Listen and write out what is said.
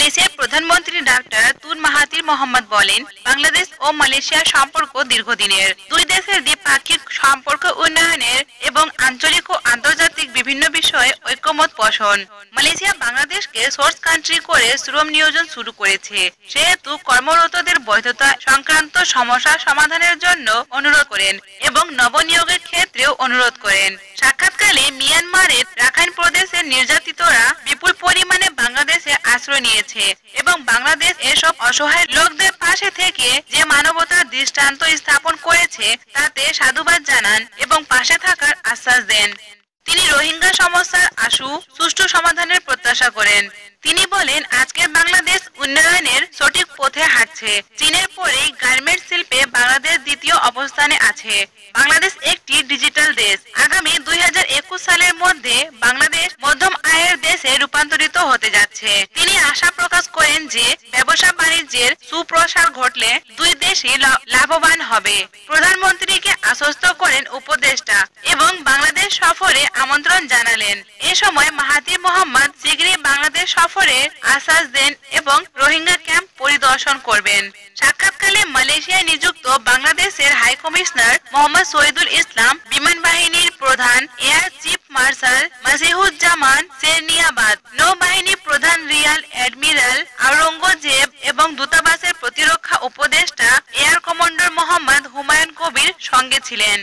মালয়েশিয়ার প্রধানমন্ত্রী ডাক্তার তুন মাহাতির মোহাম্মদ বলেন, বাংলাদেশ ও মালয়েশিয়ার সম্পর্ক দীর্ঘদিনের। দুই দেশের দ্বিপাক্ষিক সম্পর্ক উন্নয়নের এবং আঞ্চলিক ও আন্তর্জাতিক বিভিন্ন বিষয়ে ঐক্যমত পোষণ। মালয়েশিয়া বাংলাদেশকে সোর্স কান্ট্রি করে শ্রম নিয়োজন শুরু করেছে। সেহেতু কর্মরতদের বৈধতা সংক্রান্ত সমস্যা সমাধানের জন্য অনুরোধ করেন এবং নবনিয়োগের ক্ষেত্রেও অনুরোধ করেন। সাক্ষাৎকালে মিয়ানমারের রাখাইন প্রদেশের নির্যাতিতরা বিপুল পরিমাণে বাংলাদেশে আশ্রয় নিয়েছে এবং বাংলাদেশ এসব অসহায় লোকদের পাশে থেকে যে মানবতার দৃষ্টান্ত স্থাপন করেছে, তাতে সাধুবাদ জানান এবং পাশে থাকার আশ্বাস দেন। তিনি রোহিঙ্গা সমস্যার আশু সুষ্ঠু সমাধানের প্রত্যাশা করেন। তিনি বলেন আজকের বাংলাদেশ উন্নয়নের সঠিক পথে হাঁটছে। চীনের পরেই গার্মেন্ট শিল্পে বাংলাদেশ দ্বিতীয় অবস্থানে আছে। বাংলাদেশ একটি ডিজিটাল দেশ। আগামী দুই হাজার একুশ সালের মধ্যে বাংলাদেশ মধ্যম আয়ের দেশে রূপান্তরিত হতে যাচ্ছে। তিনি আশা প্রকাশ করেন যে, ব্যবসা বাণিজ্যের সুপ্রসার ঘটলে দুই দেশই লাভবান হবে। প্রধানমন্ত্রীকে আশ্বস্ত করেন উপদেষ্টা এবং বাংলাদেশ সফরে আমন্ত্রণ জানালেন। এ সময় মাহাতির মোহাম্মদ শীঘ্রই বাংলাদেশ সফরে আশ্বাস দেন এবং রোহিঙ্গা ক্যাম্প পরিদর্শন করবেন। সাক্ষাৎকালে মালয়েশিয়ায় নিযুক্ত বাংলাদেশের হাই কমিশনার মোহাম্মদ শহীদুল ইসলাম বিমান বাহিনীর প্রধান air chief marshal Masihuzzaman Serniabat নৌবাহিনী প্রধান রিয়াল অ্যাডমিরাল আওরঙ্গজেব এবং দূতাবাসের প্রতিরক্ষা উপদেষ্টা এয়ার কমান্ডার মোহাম্মদ হুমায়ুন কবির সঙ্গে ছিলেন।